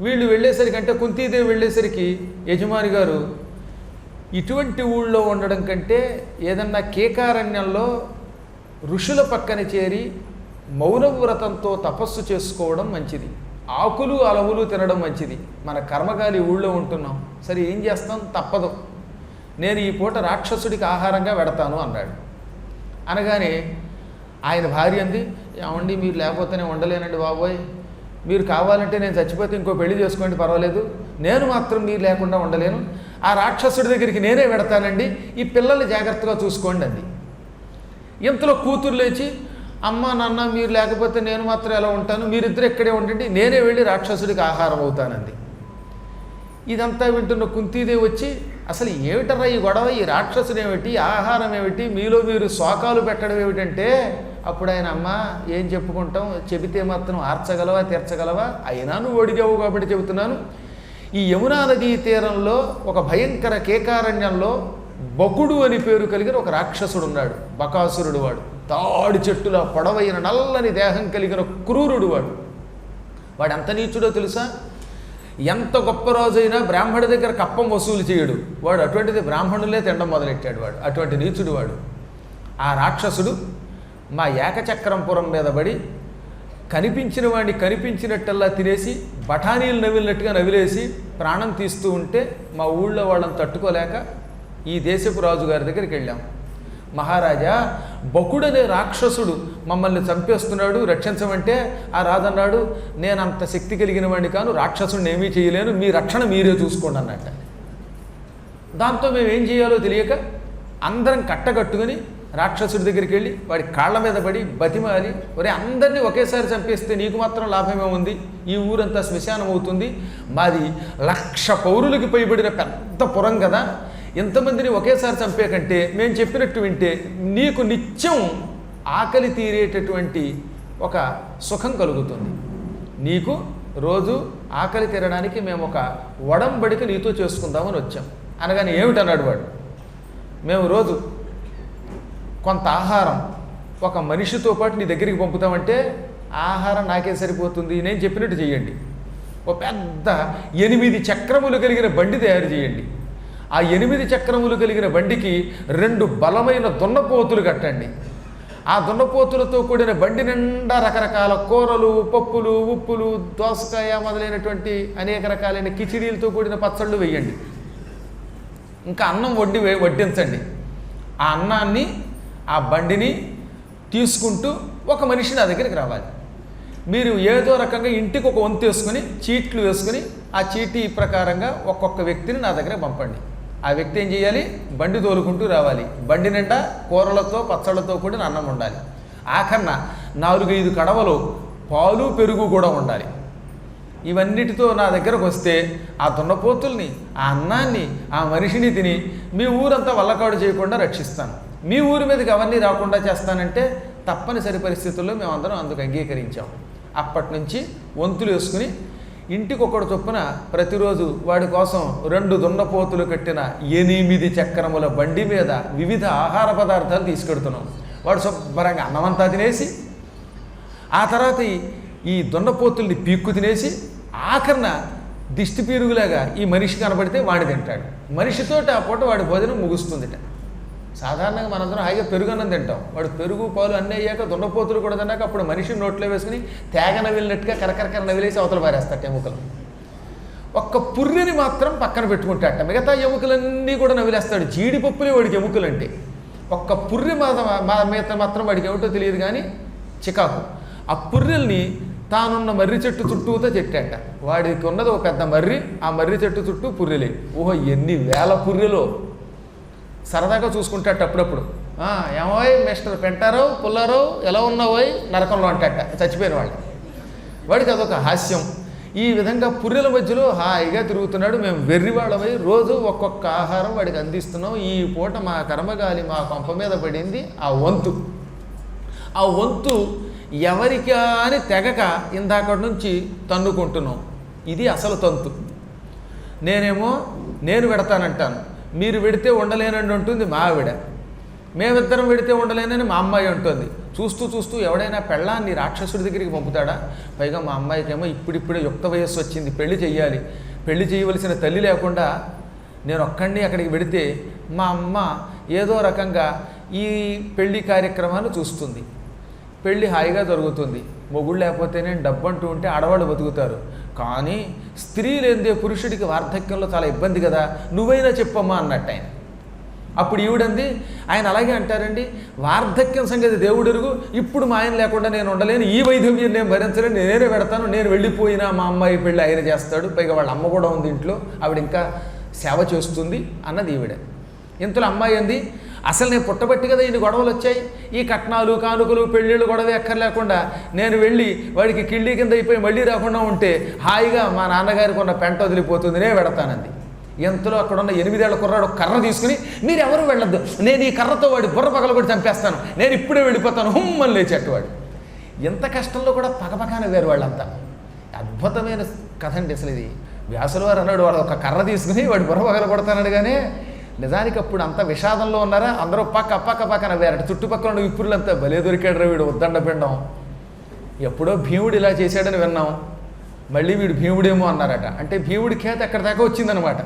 వీళ్ళు వెళ్ళేసరికి అంటే కుంతీదేవి వెళ్ళేసరికి యజమాని గారు ఇటువంటి ఊళ్ళో ఉండడం కంటే ఏదన్నా కేకారణ్యంలో ఋషుల పక్కన చేరి మౌనవ్రతంతో తపస్సు చేసుకోవడం మంచిది. ఆకులు అలవులు తినడం మంచిది. మన కర్మగాలి ఊళ్ళో ఉంటున్నాం. సరే ఏం చేస్తాం? తప్పదు. నేను ఈ పూట రాక్షసుడికి ఆహారంగా పెడతాను అన్నాడు. అనగానే ఆయన భార్య అంది ఏమండి మీరు లేకపోతేనే ఉండలేనండి బాబోయ్. మీరు కావాలంటే నేను చచ్చిపోతే ఇంకో పెళ్ళి చేసుకోండి పర్వాలేదు. నేను మాత్రం మీరు లేకుండా ఉండలేను. ఆ రాక్షసుడి దగ్గరికి నేనే పెడతానండి ఈ పిల్లల్ని జాగ్రత్తగా చూసుకోండి అంది. ఇంతలో కూతురు లేచి అమ్మ నాన్న మీరు లేకపోతే నేను మాత్రం ఎలా ఉంటాను? మీరిద్దరు ఇక్కడే ఉండండి నేనే వెళ్ళి రాక్షసుడికి ఆహారం అవుతానంది. ఇదంతా వింటున్న కుంతీదేవి వచ్చి అసలు ఏమిటరా ఈ గొడవ? ఈ రాక్షసుడు ఏమిటి ఆహారం ఏమిటి? మీలో మీరు శోకాలు పెట్టడం ఏమిటంటే అప్పుడు ఆయన అమ్మ ఏం చెప్పుకుంటాం? చెబితే మాత్రం ఆర్చగలవా తీర్చగలవా? అయినా నువ్వు ఒడిగావు కాబట్టి చెబుతున్నాను. ఈ యమునా నదీ తీరంలో ఒక భయంకర కేకారణ్యంలో బకుడు అని పేరు కలిగిన ఒక రాక్షసుడు ఉన్నాడు. బకాసురుడు వాడు. తాడి చెట్టుల పొడవైన నల్లని దేహం కలిగిన క్రూరుడు వాడు. వాడు ఎంత నీచుడో తెలుసా? ఎంత గొప్ప రోజైనా బ్రాహ్మణుడి దగ్గర కప్పం వసూలు చేయడు. వాడు అటువంటిది బ్రాహ్మణులే తినడం మొదలెట్టాడు వాడు. అటువంటి నీచుడు వాడు. ఆ రాక్షసుడు మా ఏకచక్రంపురం మీద పడి కనిపించిన వాడిని కనిపించినట్టల్లా తినేసి బఠానీలు నవిలినట్టుగా నవిలేసి ప్రాణం తీస్తూ ఉంటే మా ఊళ్ళో వాళ్ళని తట్టుకోలేక ఈ దేశపు రాజు గారి దగ్గరికి వెళ్ళాం. మహారాజా బకుడనే రాక్షసుడు మమ్మల్ని చంపేస్తున్నాడు రక్షించమంటే ఆ రాజన్నాడు నేను అంత శక్తి కలిగిన వాడిని కాను రాక్షసుడిని ఏమీ చేయలేను మీ రక్షణ మీరే చూసుకోండి అన్నట్ట. దాంతో మేము ఏం చేయాలో తెలియక అందరం కట్టగట్టుకుని రాక్షసుడి దగ్గరికి వెళ్ళి వాడి కాళ్ళ మీద పడి బతిమాలి ఒరే అందరినీ ఒకేసారి చంపేస్తే నీకు మాత్రం లాభమే ఉంది? ఈ ఊరంతా శ్మశానం అవుతుంది మాది లక్ష పౌరులకి పైబడిన పెద్ద పురం కదా. ఎంతమందిని ఒకేసారి చంపే కంటే మేము చెప్పినట్టు వింటే నీకు నిత్యం ఆకలి తీరేటటువంటి ఒక సుఖం కలుగుతుంది. నీకు రోజు ఆకలి తీరడానికి మేము ఒక వడంబడిక నీతో చేసుకుందామని వచ్చాం. అనగానే ఏమిటన్నాడు వాడు? మేము రోజు కొంత ఆహారం ఒక మనిషితో పాటు నీ దగ్గరికి పంపుతామంటే ఆహారం నాకే సరిపోతుంది. నేను చెప్పినట్టు చేయండి. ఒక పెద్ద ఎనిమిది చక్రములు కలిగిన బండి తయారు చేయండి. ఆ ఎనిమిది చక్రములు కలిగిన బండికి రెండు బలమైన దున్నపోతులు కట్టండి. ఆ దున్నపోతులతో కూడిన బండి నిండా రకరకాల కూరలు పప్పులు ఉప్పులు దోసకాయ మొదలైనటువంటి అనేక రకాలైన కిచిడీలతో కూడిన పచ్చళ్ళు వేయండి. ఇంకా అన్నం వడ్డి వడ్డించండి. ఆ అన్నాన్ని ఆ బండిని తీసుకుంటూ ఒక మనిషి నా దగ్గరికి రావాలి. మీరు ఏదో రకంగా ఇంటికి ఒక వంతు వేసుకుని చీట్లు వేసుకుని ఆ చీటీ ప్రకారంగా ఒక్కొక్క వ్యక్తిని నా దగ్గర పంపండి. ఆ వ్యక్తి ఏం చేయాలి? బండి తోలుకుంటూ రావాలి. బండి నిండా కూరలతో పచ్చళ్ళతో కూడిన అన్నం ఉండాలి ఆఖరణ నాలుగైదు కడవలు పాలు పెరుగు కూడా ఉండాలి ఇవన్నిటితో నా దగ్గరకు వస్తే ఆ దున్నపోతుల్ని ఆ అన్నాన్ని ఆ మనిషిని తిని మీ ఊరంతా వల్లకాడు చేయకుండా రక్షిస్తాను. మీ ఊరి మీదకి అవన్నీ రాకుండా చేస్తానంటే తప్పనిసరి పరిస్థితుల్లో మేమందరం అందుకు అంగీకరించాం. అప్పటి నుంచి వంతులు వేసుకుని ఇంటికి ఒకడు చొప్పున ప్రతిరోజు వాడి కోసం రెండు దున్నపోతులు కట్టిన ఎనిమిది చక్రముల బండి మీద వివిధ ఆహార పదార్థాలు తీసుకెడుతున్నాం. వాడు శుభ్రంగా అన్నమంతా తినేసి ఆ తర్వాత ఈ- దుండపోతుల్ని దున్నపోతుల్ని పీక్కు తినేసి ఆఖరణ దిష్టి పీరుగులాగా ఈ మనిషి కనబడితే వాడి తింటాడు. మనిషితో ఆ పూట వాడి భోజనం ముగుస్తుందిట. సాధారణంగా మనందరం హాయిగా పెరుగన్నం తింటాం. వాడు పెరుగు పాలు అన్నీ అయ్యాక దున్నపోతులు కూడా తిన్నాక అప్పుడు మనిషి నోట్లో వేసుకుని తేగ నవిలినట్టుగా కరకరకర నవిలేసి అవతల పారేస్తాట ఎముకలు. ఒక్క పుర్రిని మాత్రం పక్కన పెట్టుకుంటాట మిగతా ఎముకలన్నీ కూడా నవిలేస్తాడు. జీడిపప్పులే వాడికి ఎముకలంటే. ఒక్క పుర్రి మాత్రం మా మీద మాత్రం వాడికి ఏమిటో తెలియదు కానీ చికాకు. ఆ పుర్రెల్ని తానున్న మర్రి చెట్టు చుట్టూతో చెట్టాట వాడికి ఉన్నది ఒక పెద్ద మర్రి ఆ మర్రి చెట్టు చుట్టూ పుర్రెలే. ఓహో ఎన్ని వేల పుర్రెలో. సరదాగా చూసుకుంటాడు అప్పుడప్పుడు. ఏమోయ్ మిస్టర్ పెంటారావు పుల్లారావు ఎలా ఉన్నావోయ్ నరకంలో అంటాట చచ్చిపోయిన వాళ్ళు. వాడికి అదొక హాస్యం. ఈ విధంగా పుర్రెల మధ్యలో హాయిగా తిరుగుతున్నాడు. మేము వెర్రివాళ్ళమై రోజు ఒక్కొక్క ఆహారం వాడికి అందిస్తున్నాం. ఈ పూట మా కర్మగాలి మా కొంప మీద పడింది ఆ వంతు. ఆ వంతు ఎవరికి అని తెగక ఇందాకటి నుంచి తన్నుకుంటున్నాం. ఇది అసలు తంతు. నేనేమో నేను పెడతానంటాను. మీరు పెడితే ఉండలేనని ఉంటుంది మా ఆవిడ. మేమిద్దరం పెడితే ఉండలేనని మా అమ్మాయి ఉంటుంది చూస్తూ చూస్తూ ఎవడైనా పెళ్ళాన్ని రాక్షసుడి దగ్గరికి పంపుతాడా? పైగా మా అమ్మాయికేమో ఇప్పుడిప్పుడే యుక్త వయస్సు వచ్చింది పెళ్ళి చేయాలి పెళ్ళి చేయవలసిన తల్లి లేకుండా నేను ఒక్కడిని అక్కడికి వెడితే మా అమ్మ ఏదో రకంగా ఈ పెళ్ళి కార్యక్రమాన్ని చూస్తుంది. పెళ్ళి హాయిగా జరుగుతుంది. మొగుడు లేకపోతేనే డబ్బు అంటూ ఉంటే ఆడవాళ్ళు బతుకుతారు. కానీ స్త్రీ లేనిదే పురుషుడికి వార్ధక్యంలో చాలా ఇబ్బంది కదా నువ్వైనా చెప్పమ్మా అన్నట్టు ఆయన. అప్పుడు ఈవిడంది ఆయన అలాగే అంటారండి వార్ధక్యం సంగతి దేవుడెరుగు ఇప్పుడు మా ఆయన లేకుండా నేను ఉండలేను ఈ వైధవ్యం నేను భరించలేను నేనే పెడతాను నేను వెళ్ళిపోయినా మా అమ్మాయి పెళ్ళి ఆయన చేస్తాడు పైగా వాళ్ళ అమ్మ కూడా ఉంది ఇంట్లో ఆవిడ ఇంకా సేవ చేస్తుంది అన్నది ఈవిడ. ఇంతలో అమ్మాయి అంది అసలు నేను పుట్టబట్టి కదా ఇన్ని గొడవలు వచ్చాయి. ఈ కట్నాలు కానుకలు పెళ్ళిళ్ళు గొడవ ఎక్కర్లేకుండా నేను వెళ్ళి వాడికి కిళ్ళి కింద అయిపోయి మళ్ళీ రాకుండా ఉంటే హాయిగా మా నాన్నగారికి ఉన్న పెంట వదిలిపోతుంది నేను పెడతానంది ఎంతలో అక్కడ ఉన్న ఎనిమిదేళ్ళ కుర్రాడు కర్ర తీసుకుని మీరు ఎవరు వెళ్ళొద్దు. నేను ఈ కర్రతో వాడి బుర్ర పగల కూడా చంపేస్తాను. నేను ఇప్పుడే వెళ్ళిపోతాను. హుమ్మని లేచేట్టు వాడు ఎంత కష్టంలో కూడా పగపగానే వేరు వాళ్ళంతా. అద్భుతమైన కథ అండి అసలు ఇది. వ్యాసుల వారు అన్నాడు వాడు ఒక కర్ర తీసుకుని వాడి బుర్ర పగల కొడతాడు కానీ నిజానికి అప్పుడు అంత విషాదంలో ఉన్నారా? అందరూ పక్క పక్క పక్కన నవ్వారట చుట్టుపక్కల ఉన్న విప్పులంతా భలే దొరికాడు రా వీడు ఉద్దండ పిండం. ఎప్పుడో భీముడు ఇలా చేశాడని విన్నాం. మళ్ళీ వీడు భీముడేమో అన్నారట. అంటే భీముడి ఖ్యాతి ఎక్కడి దాకా వచ్చిందనమాట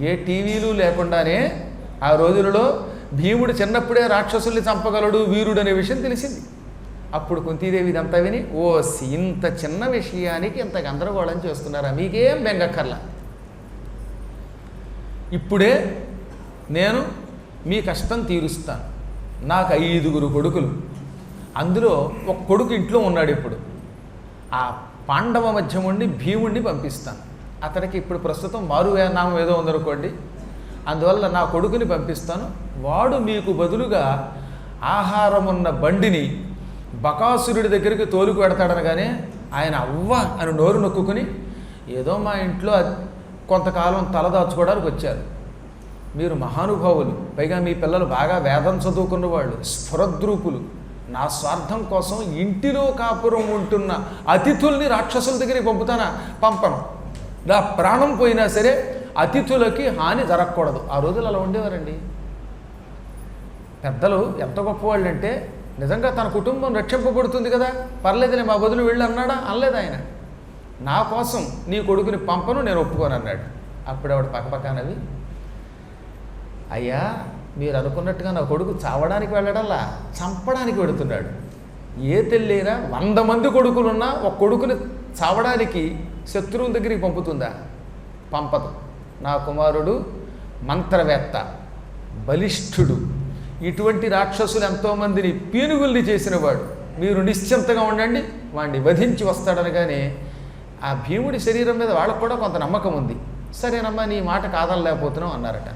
ఏ టీవీలు లేకుండానే ఆ రోజులలో భీముడు చిన్నప్పుడే రాక్షసుల్ని చంపగలడు వీరుడు అనే విషయం తెలిసింది. అప్పుడు కుంతీదేవి ఇదంతా విని ఓ ఇంత చిన్న విషయానికి ఇంత గందరగోళం చేస్తున్నారా? మీకేం బెంగక్కర్లా? ఇప్పుడే నేను మీ కష్టం తీరుస్తాను. నాకు ఐదుగురు కొడుకులు. అందులో ఒక కొడుకు ఇంట్లో ఉన్నాడు ఇప్పుడు. ఆ పాండవ మధ్యం ఉండి భీముణ్ణి పంపిస్తాను. అతనికి ఇప్పుడు ప్రస్తుతం మారు నామం ఏదో ఉందనుకోండి. అందువల్ల నా కొడుకుని పంపిస్తాను. వాడు మీకు బదులుగా ఆహారం ఉన్న బండిని బకాసురుడి దగ్గరికి తోలుకు పెడతాడనగానే ఆయన అవ్వ అని నోరు నొక్కుని ఏదో మా ఇంట్లో కొంతకాలం తలదాచుకోవడానికి వచ్చారు. మీరు మహానుభావులు పైగా మీ పిల్లలు బాగా వేదం చదువుకున్న వాళ్ళు స్ఫురద్రూపులు. నా స్వార్థం కోసం ఇంటిలో కాపురం ఉంటున్న అతిథుల్ని రాక్షసుల దగ్గరికి పంపుతానా? పంపను. నా ప్రాణం పోయినా సరే అతిథులకి హాని జరగకూడదు. ఆ రోజులు అలా ఉండేవారండి. పెద్దలు ఎంత గొప్పవాళ్ళు అంటే నిజంగా తన కుటుంబం రక్షింపబడుతుంది కదా. పర్లేదులే మా బదులు వెళ్ళి అన్నాడా? అనలేదు ఆయన. నా కోసం నీ కొడుకుని పంపను నేను ఒప్పుకోను అన్నాడు. అప్పుడు ఆవిడ పక్కపక్కనవి అయ్యా మీరు అనుకున్నట్టుగా నా కొడుకు చావడానికి వెళ్ళడల్లా చంపడానికి వెడుతున్నాడు. ఏ తెల్లైనా వంద మంది కొడుకులున్నా ఒక కొడుకుని చావడానికి శత్రువుల దగ్గరికి పంపుతుందా? పంపదు. నా కుమారుడు మంత్రవేత్త బలిష్ఠుడు. ఇటువంటి రాక్షసులు ఎంతోమందిని పీనుగుల్ని చేసినవాడు. మీరు నిశ్చింతగా ఉండండి వాడిని వధించి వస్తాడనగానే ఆ భీముడి శరీరం మీద వాళ్ళకు కూడా కొంత నమ్మకం ఉంది. సరేనమ్మా నీ మాట కాదనలేకపోతున్నాం అన్నారట.